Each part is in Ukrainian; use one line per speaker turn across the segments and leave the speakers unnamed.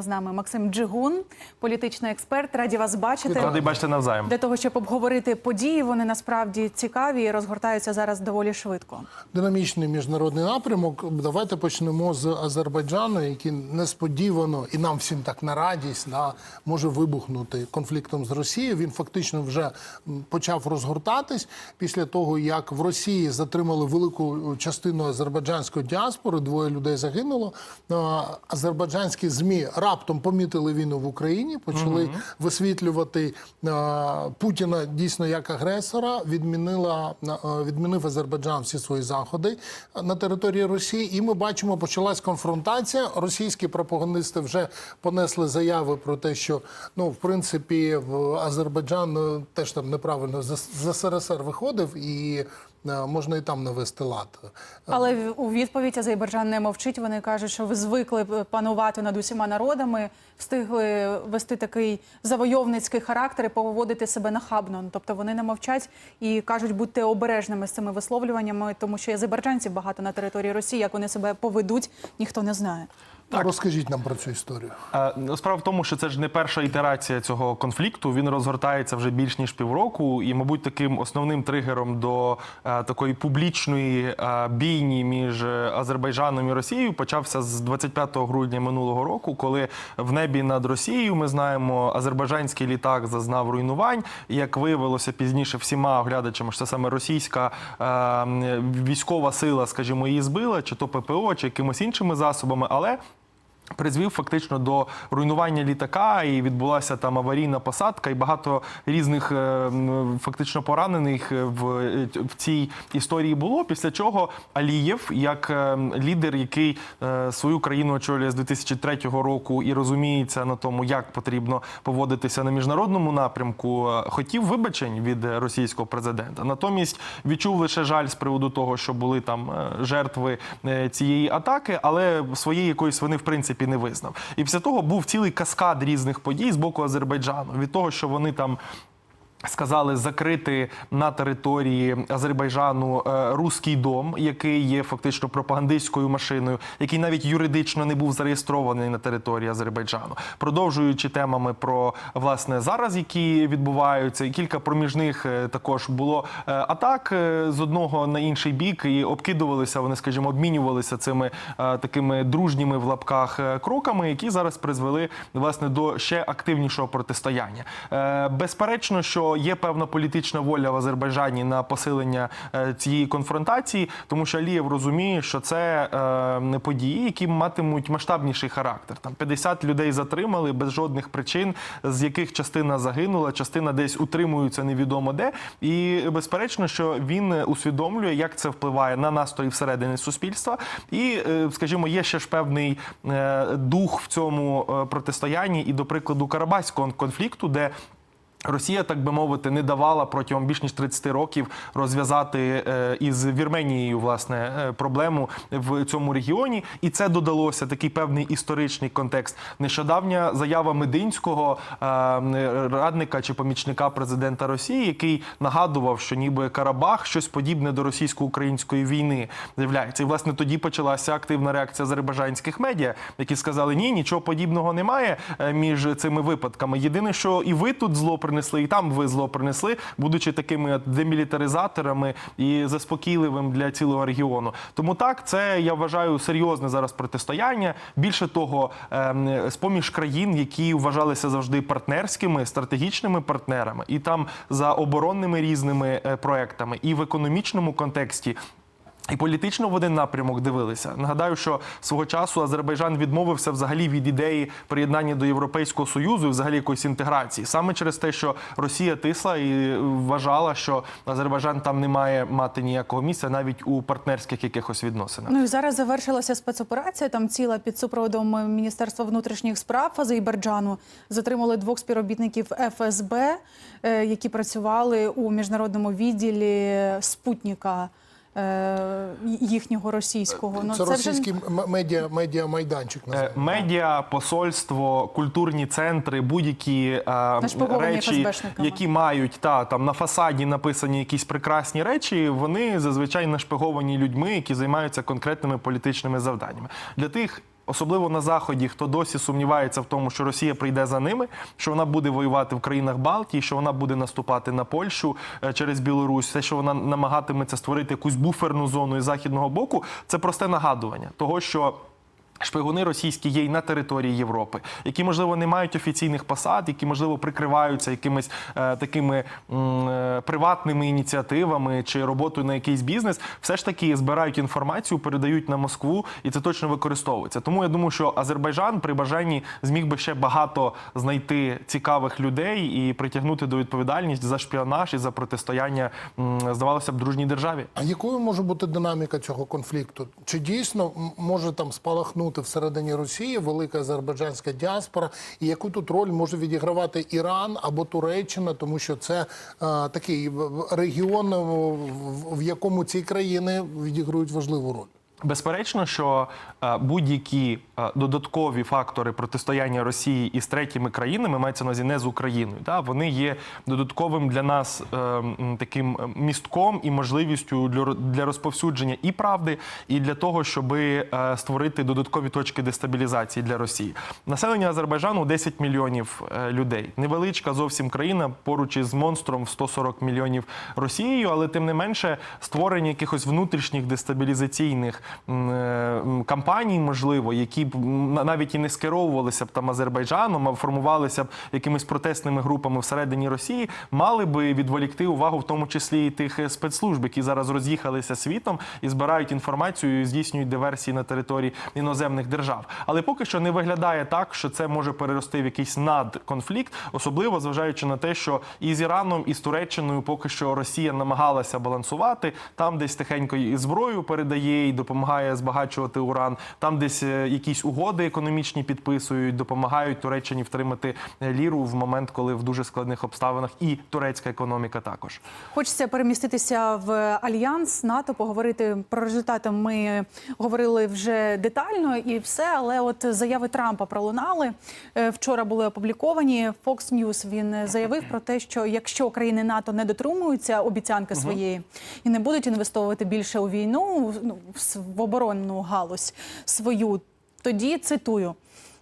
З нами Максим Джигун, політичний експерт. Раді вас бачити.
Радий бачити навзаєм.
Для того, щоб обговорити події, вони насправді цікаві і розгортаються зараз доволі швидко.
Динамічний міжнародний напрямок. Давайте почнемо з Азербайджану, який несподівано і нам всім так на радість да, може вибухнути конфліктом з Росією. Він фактично вже почав розгортатись після того, як в Росії затримали велику частину азербайджанської діаспори. Двоє людей загинуло. Азербайджанські змі раптом помітили війну в Україні, почали висвітлювати а, Путіна дійсно як агресора. Відмінила а, відмінив Азербайджан всі свої заходи на території Росії. І ми бачимо, почалась конфронтація. Російські пропагандисти вже понесли заяви про те, що ну в принципі в Азербайджан е, теж там неправильно з СРСР виходив і. Е, Можна і там навести лад.
Але у відповідь Азербайджан не мовчить. Вони кажуть, що ви звикли панувати над усіма народами, встигли вести такий завойовницький характер і поводити себе нахабно. Тобто вони не мовчать і кажуть, будьте обережними з цими висловлюваннями, тому що азербайджанців багато на території Росії. Як вони себе поведуть, ніхто не знає.
Розкажіть нам про цю історію.
Е, Справа в тому, що це ж не перша ітерація цього конфлікту. Він розгортається вже більш ніж півроку, і, мабуть, таким основним тригером до е, такої публічної е, бійні між Азербайджаном і Росією почався з 25 грудня минулого року, коли в небі над Росією ми знаємо, азербайджанський літак зазнав руйнувань. І, Як виявилося пізніше всіма оглядачами, що це саме російська військова сила, скажімо, її збила, чи то ППО, чи якимось іншими засобами, але призвів фактично до руйнування літака, і відбулася там аварійна посадка, і багато різних е, фактично поранених в, в цій історії було. Після чого Алієв, як е, лідер, який е, свою країну очолює з 2003 року і розуміється на тому, як потрібно поводитися на міжнародному напрямку, хотів вибачень від російського президента. Натомість відчув лише жаль з приводу того, що були там жертви цієї атаки, але своєї якоїсь вини в принципі не визнав. І після того був цілий каскад різних подій з боку Азербайджану від того, що вони там. Сказали закрити на території Азербайджану е, руський дом, який є фактично пропагандистською машиною, який навіть юридично не був зареєстрований на території Азербайджану, продовжуючи темами про власне зараз, які відбуваються, і кілька проміжних е, також було е, атак з одного на інший бік, і обкидувалися вони, скажімо, обмінювалися цими такими дружніми в лапках кроками, які зараз призвели власне до ще активнішого протистояння. Безперечно, що є певна політична воля в Азербайджані на посилення е, цієї конфронтації, тому що Алієв розуміє, що це е, події, які матимуть масштабніший характер. Там 50 людей затримали без жодних причин, з яких частина загинула, частина десь утримується невідомо де. І безперечно, що він усвідомлює, як це впливає на настрої всередині суспільства. І, е, скажімо, є ще ж певний дух в цьому протистоянні, і до прикладу Карабаського конфлікту, де Росія, так би мовити, не давала протягом більш ніж 30 років розв'язати е, із Вірменією власне е, проблему в цьому регіоні, і це додалося такий певний історичний контекст. Нещодавня заява Мединського е, радника чи помічника президента Росії, який нагадував, що ніби Карабах щось подібне до російсько-української війни з'являється. І власне тоді почалася активна реакція азербайджанських медіа, які сказали: ні, нічого подібного немає між цими випадками. Єдине, що і ви тут зло принесли, і там ви зло принесли, будучи такими демілітаризаторами і заспокійливим для цілого регіону. Тому так, це я вважаю серйозне зараз протистояння. Більше того, ем, з-поміж країн, які вважалися завжди партнерськими, стратегічними партнерами, і там за оборонними різними е, проектами, і в економічному контексті. І політично в один напрямок дивилися. Нагадаю, що свого часу Азербайджан відмовився взагалі від ідеї приєднання до Європейського союзу, і взагалі якоїсь інтеграції, саме через те, що Росія тисла і вважала, що Азербайджан там не має мати ніякого місця навіть у партнерських якихось відносинах.
Ну і зараз завершилася спецоперація. Там ціла під супроводом Міністерства внутрішніх справ Азербайджану затримали двох співробітників ФСБ, е, які працювали у міжнародному відділі спутника. Е, їхнього російського. Ну,
це
вже-
російський вже... медіа, медіа майданчик.
Е,
називаємо.
Медіа, посольство, культурні центри, будь-які е, речі, які мають та там на фасаді написані якісь прекрасні речі, вони зазвичай нашпиговані людьми, які займаються конкретними політичними завданнями. Для тих особливо на заході, хто досі сумнівається в тому, що Росія прийде за ними, що вона буде воювати в країнах Балтії, що вона буде наступати на Польщу е, через Білорусь, все, що вона намагатиметься створити якусь буферну зону із західного боку, це просте нагадування того, що. Шпигуни російські є й на території Європи, які можливо не мають офіційних посад, які можливо прикриваються якимись е, такими е, приватними ініціативами чи роботою на якийсь бізнес, все ж таки збирають інформацію, передають на Москву, і це точно використовується. Тому я думаю, що Азербайджан при бажанні зміг би ще багато знайти цікавих людей і притягнути до відповідальності за шпіонаж і за протистояння, здавалося б, дружній державі.
А якою може бути динаміка цього конфлікту? Чи дійсно може там спалахнути всередині Росії велика азербайджанська діаспора? І яку тут роль може відігравати Іран або Туреччина, тому що це е, такий регіон, в, якому ці країни відіграють важливу роль?
Безперечно, що е, будь-які додаткові фактори протистояння Росії із третіми країнами мається на не з Україною. Да? Вони є додатковим для нас е, таким е, містком і можливістю для, розповсюдження і правди, і для того, щоб створити додаткові точки дестабілізації для Росії. Населення Азербайджану 10 мільйонів е, людей. Невеличка зовсім країна поруч із монстром в 140 мільйонів Росією, але тим не менше створення якихось внутрішніх дестабілізаційних е, кампаній, можливо, які б на- навіть і не скеровувалися б там Азербайджаном, а формувалися б якимись протестними групами всередині Росії, мали би відволікти увагу, в тому числі і тих е, спецслужб, які зараз роз'їхалися світом і збирають інформацію, і здійснюють диверсії на території іноземних держав. Але поки що не виглядає так, що це може перерости в якийсь надконфлікт, особливо зважаючи на те, що і з Іраном, і з Туреччиною поки що Росія намагалася балансувати. Там десь тихенько і зброю передає і допомагає збагачувати уран. Там десь е, якісь угоди економічні підписують, допомагають Туреччині втримати е, ліру в момент, коли в дуже складних обставинах і турецька економіка також.
Хочеться переміститися в альянс НАТО, поговорити про результати. Ми говорили вже детально і все. Але от заяви Трампа пролунали Е, вчора були опубліковані. Fox News він заявив про те, що якщо країни НАТО не дотримуються обіцянки своєї і не будуть інвестовувати більше у війну, ну в оборонну галузь свою, тоді цитую.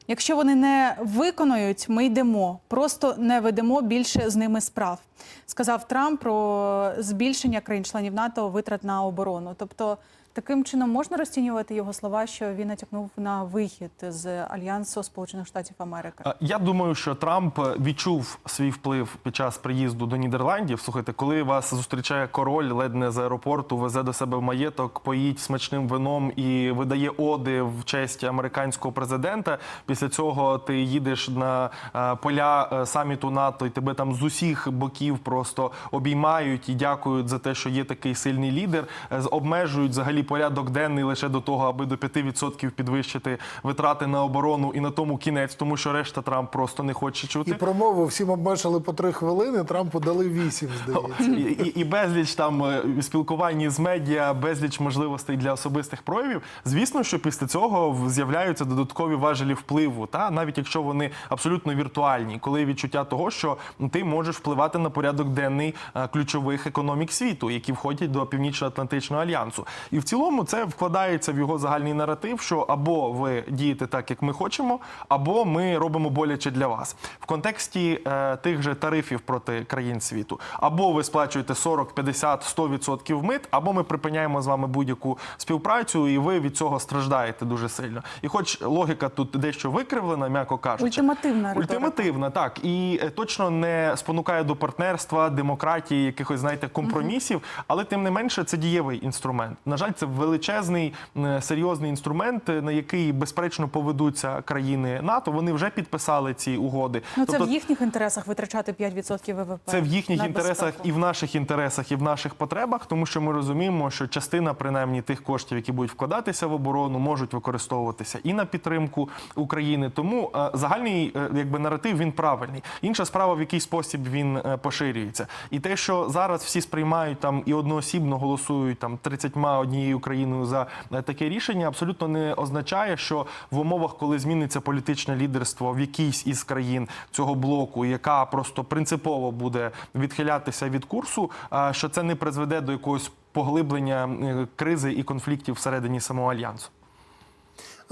Якщо вони не виконують, ми йдемо. Просто не ведемо більше з ними справ. Сказав Трамп про збільшення країн-членів НАТО витрат на оборону. Тобто, таким чином можна розцінювати його слова, що він натякнув на вихід з альянсу Сполучених Штатів Америки.
Е, Я думаю, що Трамп відчув свій вплив під час приїзду до Нідерландів. Слухайте, коли вас зустрічає король, ледь не з аеропорту, везе до себе в маєток, поїть смачним вином і видає оди в честь американського президента. Після цього ти їдеш на е, поля е, саміту НАТО, і тебе там з усіх боків просто обіймають і дякують за те, що є такий сильний лідер. Е, Обмежують взагалі порядок денний лише до того, аби до 5% підвищити витрати на оборону і на тому кінець, тому що решта Трамп просто не хоче
І
чути.
промову всім обмежили по три хвилини. Трампу дали вісім, здається.
І, і, і безліч там е, спілкування з медіа, безліч можливостей для особистих проявів. Звісно, що після цього з'являються додаткові важелі впливу, та навіть якщо вони абсолютно віртуальні, коли відчуття того, що ти можеш впливати на порядок денний е, ключових економік світу, які входять до Північно-Атлантичного альянсу. І в цілому це вкладається в його загальний наратив, що або ви дієте так, як ми хочемо, або ми робимо боляче для вас в контексті е, тих же тарифів проти країн світу. Або ви сплачуєте 40, 50, 100% мит, або ми припиняємо з вами будь-яку співпрацю, і ви від цього страждаєте дуже сильно. І хоч логіка тут дещо викривлена, м'яко кажучи,
Ультимативна
ультимативна, так і е, точно не спонукає до партнерства, демократії, якихось знаєте компромісів, але тим не менше це дієвий інструмент. На жаль, це величезний серйозний інструмент, е, на який безперечно поведуться країни НАТО. Вони вже підписали ці угоди.
Ну це
Тобто
в їхніх інтересах витрачати 5% ВВП.
це в їхніх інтересах
безпеку.
і в наших інтересах, і в наших потребах, тому що ми розуміємо, що частина принаймні тих коштів, які будуть вкладатися в оборону, можуть використовуватися і на підтримку України. Тому е, загальний е, якби наратив він правильний. Інша справа, в який спосіб він поширюється, і те, що зараз всі сприймають там і одноосібно голосують там 31 Україною за е, таке рішення, абсолютно не означає, що в умовах, коли зміниться політичне лідерство в якійсь із країн цього блоку, яка просто принципово буде відхилятися від курсу, що це не призведе до якогось поглиблення е, кризи і конфліктів всередині самого альянсу.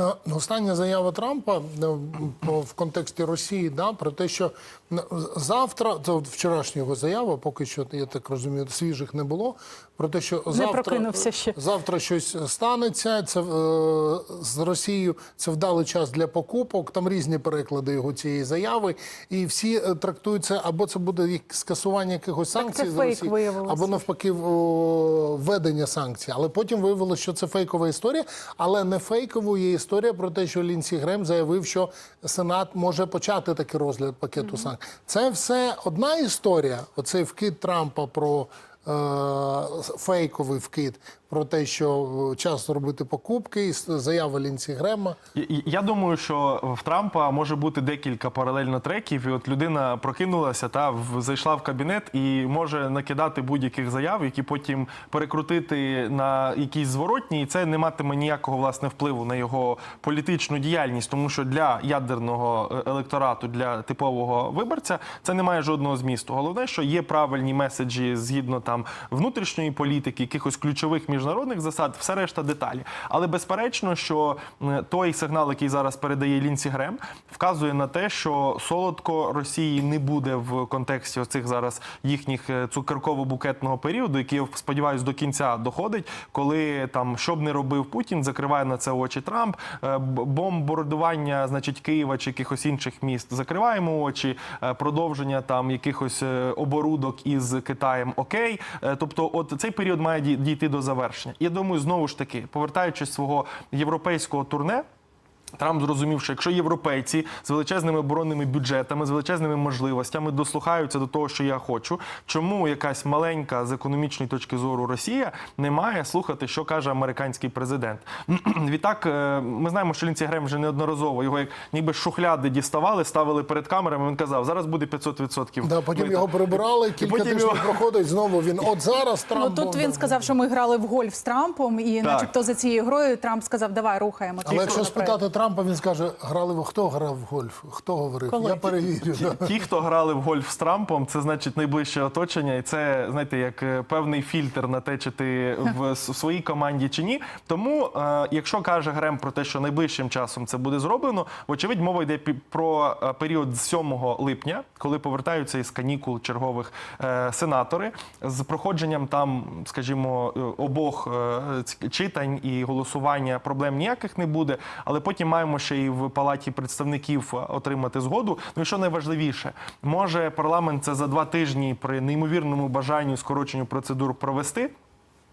Е, Остання заява Трампа е, в контексті Росії да, про те, що е, завтра, це вчорашня його заява, поки що, я так розумію, свіжих не було. Про те, що завтра,
ще.
завтра щось станеться. Це е, з Росією це вдалий час для покупок. Там різні переклади його цієї заяви, і всі е, трактують це або це буде як скасування якихось санкцій з Росії,
виявилося.
або навпаки введення санкцій. Але потім виявилося, що це фейкова історія. Але не фейковою є історія про те, що Лінсі Грем заявив, що Сенат може почати такий розгляд пакету санкцій. Це все одна історія. Оцей вкид Трампа про. Е, Фейковий вкид про те, що е, час робити покупки, і заява Лінсі Грема.
Я думаю, що в Трампа може бути декілька паралельно треків, і от людина прокинулася та зайшла в кабінет і може накидати будь-яких заяв, які потім перекрутити на якісь зворотні, і це не матиме ніякого власне впливу на його політичну діяльність, тому що для ядерного е, електорату, для типового виборця, це не має жодного змісту. Головне, що є правильні меседжі згідно там внутрішньої політики, якихось ключових міжнародних засад, все решта деталі. Але безперечно, що той сигнал, який зараз передає Лінсі Грем, вказує на те, що солодко Росії не буде в контексті оцих зараз їхніх е, цукерково-букетного періоду, який я сподіваюся до кінця доходить, коли там що б не робив Путін, закриває на це очі Трамп, е, б- бомбардування, значить, Києва чи якихось інших міст, закриваємо очі, е, продовження там якихось оборудок із Китаєм. Окей, тобто, от цей період має дійти до завершення. І я думаю, знову ж таки, повертаючись свого європейського турне. Трамп зрозумів, що якщо європейці з величезними оборонними бюджетами, з величезними можливостями дослухаються до того, що я хочу, чому якась маленька з економічної точки зору Росія не має слухати, що каже американський президент? Відтак, е, ми знаємо, що Лінці Грем вже неодноразово його як ніби шухляди діставали, ставили перед камерами. Він казав, зараз буде 500%.
Да, потім його прибирали, кілька
потім
тижнів
його-
проходить. Знову він от зараз Трамп.
Ну тут він сказав, що ми грали в гольф з Трампом, і,
Так.
начебто, за цією грою Трамп сказав, давай рухаємо.
Але якщо спитати Трампа, він скаже: грали хто грав в гольф? Хто говорив?
Коли?
Я перевірю. да.
Ті, хто грали в гольф з Трампом, це значить найближче оточення, і це знаєте, як е, певний фільтр на те, чи ти в в своїй команді чи ні. Тому, е, якщо каже Грем про те, що найближчим часом це буде зроблено, вочевидь, мова йде про е, період з 7 липня, коли повертаються із канікул чергових е, сенатори з проходженням там, скажімо, е, обох е, читань і голосування проблем ніяких не буде. Але потім маємо ще і в палаті представників е, отримати згоду. Ну і що найважливіше, може парламент це за два тижні при неймовірному бажанні скороченню процедур провести.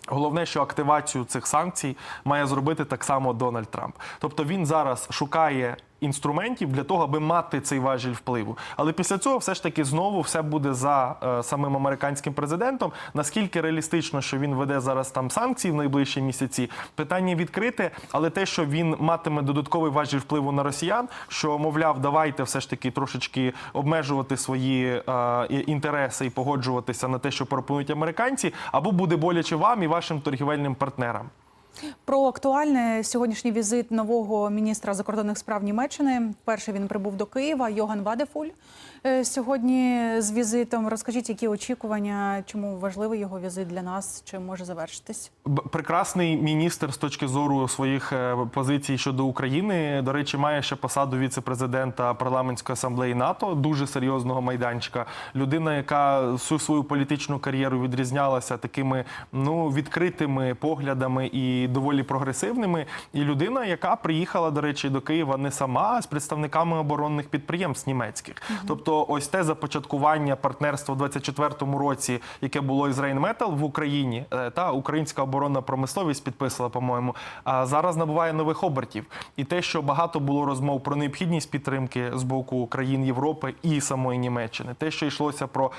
Головне, що активацію цих санкцій має зробити так само Дональд Трамп. Тобто він зараз шукає інструментів для того, аби мати цей важіль впливу. Але після цього все ж таки знову все буде за е, самим американським президентом. Наскільки реалістично, що він веде зараз там санкції в найближчі місяці, питання відкрите, але те, що він матиме додатковий важіль впливу на росіян, що мовляв, давайте все ж таки трошечки обмежувати свої е, інтереси і погоджуватися на те, що пропонують американці, або буде боляче вам і вашим торгівельним партнерам.
Про актуальний сьогоднішній візит нового міністра закордонних справ Німеччини. Перший він прибув до Києва. Йоган Вадефуль сьогодні з візитом. Розкажіть, які очікування, чому важливий його візит для нас, чи може завершитись?
Прекрасний міністр з точки зору своїх е, позицій щодо України. До речі, має ще посаду віце-президента парламентської асамблеї НАТО, дуже серйозного майданчика. Людина, яка всю свою політичну кар'єру відрізнялася такими ну відкритими поглядами і доволі прогресивними. І людина, яка приїхала, до речі, до Києва не сама, а з представниками оборонних підприємств німецьких. Тобто, ось те започаткування партнерства у 24-му році, яке було із Рейнметал в Україні, е, та українська оборонна промисловість підписала, по-моєму, зараз набуває нових обертів. І те, що багато було розмов про необхідність підтримки з боку країн Європи і самої Німеччини, те, що йшлося про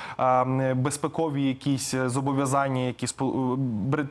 безпекові якісь е, зобов'язання, які спо-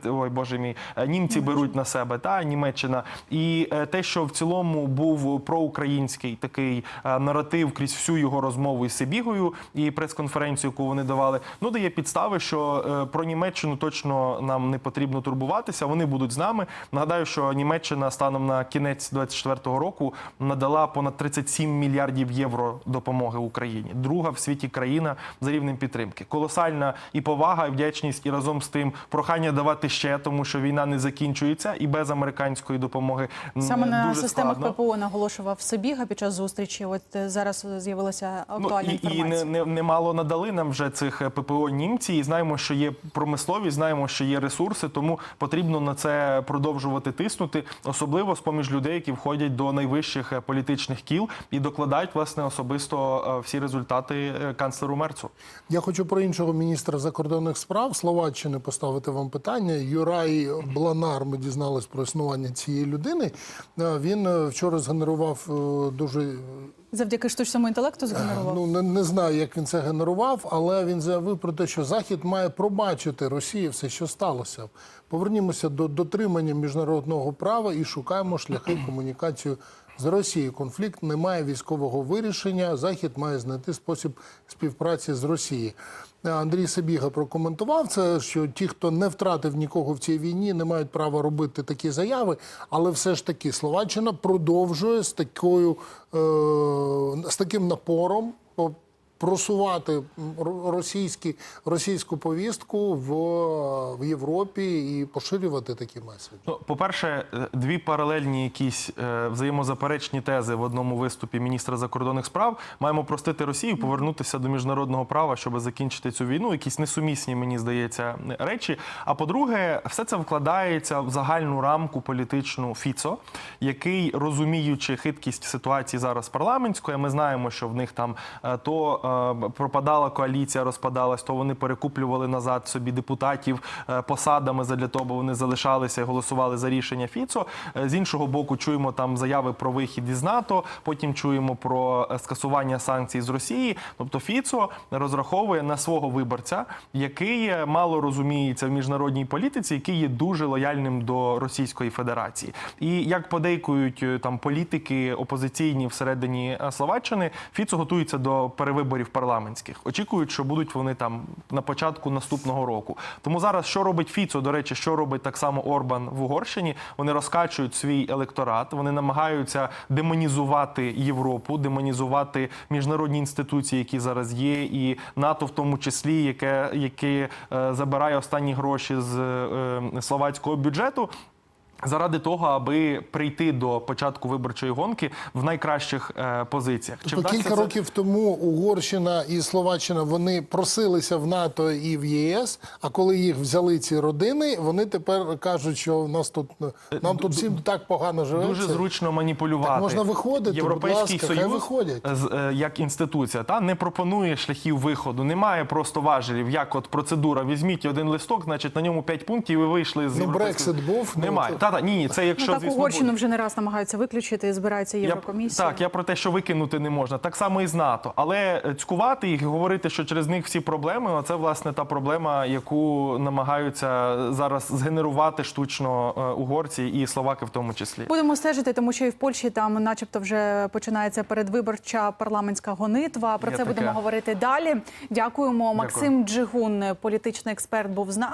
ой, боже мій, е, німці беруть на себе, та Німеччина, і е, те, що в цілому був проукраїнський такий е, наратив крізь всю його розмову Сибігою і прес-конференцію, яку вони давали, ну дає підстави, що е, про Німеччину точно нам не потрібно турбуватися. Вони будуть з нами. Нагадаю, що Німеччина станом на кінець 24-го року надала понад 37 мільярдів євро допомоги Україні. Друга в світі країна за рівнем підтримки. Колосальна і повага, і вдячність, і разом з тим прохання давати ще, тому що війна не закінчується. і без американської допомоги
Саме на системах
складно.
ППО наголошував Сибіга під час зустрічі. От е, зараз з'явилася актуальна
Ну, і, і
інформація.
не, не, немало надали нам вже цих е, ППО німці. І знаємо, що є промисловість, знаємо, що є ресурси, тому потрібно на це продовжувати тиснути, особливо з поміж людей, які входять до найвищих е, політичних кіл і докладають власне особисто е, всі результати канцлеру Мерцу.
Я хочу про іншого міністра закордонних справ Словаччини поставити вам питання. Юрай Бланар. Ми дізнались про існування цієї людини. Він вчора згенерував дуже
Завдяки штучному інтелекту згенерував.
Ну не, не знаю, як він це генерував, але він заявив про те, що Захід має пробачити Росії все, що сталося. Повернімося до дотримання міжнародного права і шукаємо шляхи комунікації з Росією. Конфлікт не має військового вирішення. Захід має знайти спосіб співпраці з Росією. Андрій Сабіга прокоментував це, що ті, хто не втратив нікого в цій війні, не мають права робити такі заяви. Але все ж таки Словаччина продовжує з такою е, з таким напором по- просувати російські, російську повістку в, в Європі і поширювати такі меседжі.
Ну, по-перше, е, дві паралельні якісь е, взаємозаперечні тези в одному виступі міністра закордонних справ. Маємо простити Росію, повернутися до міжнародного права, щоб закінчити цю війну. Якісь несумісні, мені здається, речі. А по-друге, все це вкладається в загальну рамку політичну Фіцо, який, розуміючи хиткість ситуації зараз парламентської, ми знаємо, що в них там е, то е, пропадала коаліція, розпадалась, то вони перекуплювали назад собі депутатів е, посадами задля того, бо вони залишалися і голосували за рішення Фіцо. Е, З іншого боку, чуємо там заяви про вихід із НАТО. Потім чуємо про е, скасування санкцій з Росії. Тобто Фіцо розраховує на свого виборця, який е, мало розуміється в міжнародній політиці, який є дуже лояльним до Російської Федерації. І як подейкують е, там політики опозиційні всередині е, Словаччини, Фіцо готується до перевиборів парламентських. Очікують, що будуть вони там на початку наступного року. Тому зараз що робить Фіцо? До речі, що робить так само Орбан в Угорщині? Вони розкачують свій електорат, вони намагаються демонізувати Європу, демонізувати міжнародні інституції, які зараз є, і НАТО, в тому числі, яке, яке е, забирає останні гроші з е, словацького бюджету. Заради того, аби прийти до початку виборчої гонки в найкращих е, позиціях,
Тобто кілька
це?
років тому Угорщина і Словаччина вони просилися в НАТО і в ЄС. А коли їх взяли ці родини, вони тепер кажуть, що в нас тут нам тут всім так погано живеться.
Дуже зручно маніпулювати.
Так можна виходити,
Європейський
будь ласка,
союз
виходять.
з- е, як інституція та не пропонує шляхів виходу. Немає просто важелів. Як от процедура. Візьміть один листок, значить на ньому 5 пунктів. і Ви вийшли з
Ну, Брексит був, ну,
Немає. Та та ні, ні, це якщо
ну, так
звісно,
Угорщину
буде.
вже не раз намагаються виключити і збирається
Я,
Єврокомісія.
так, я про те, що викинути не можна. Так само і з НАТО. Але е, цькувати їх і говорити, що через них всі проблеми, це власне та проблема, яку намагаються зараз згенерувати штучно е, угорці і словаки в тому числі.
Будемо стежити, тому що і в Польщі там, начебто, вже починається передвиборча парламентська гонитва. Про
Є
це
таке.
будемо говорити далі. Дякуємо. Максим Джигун, політичний експерт, був з нами.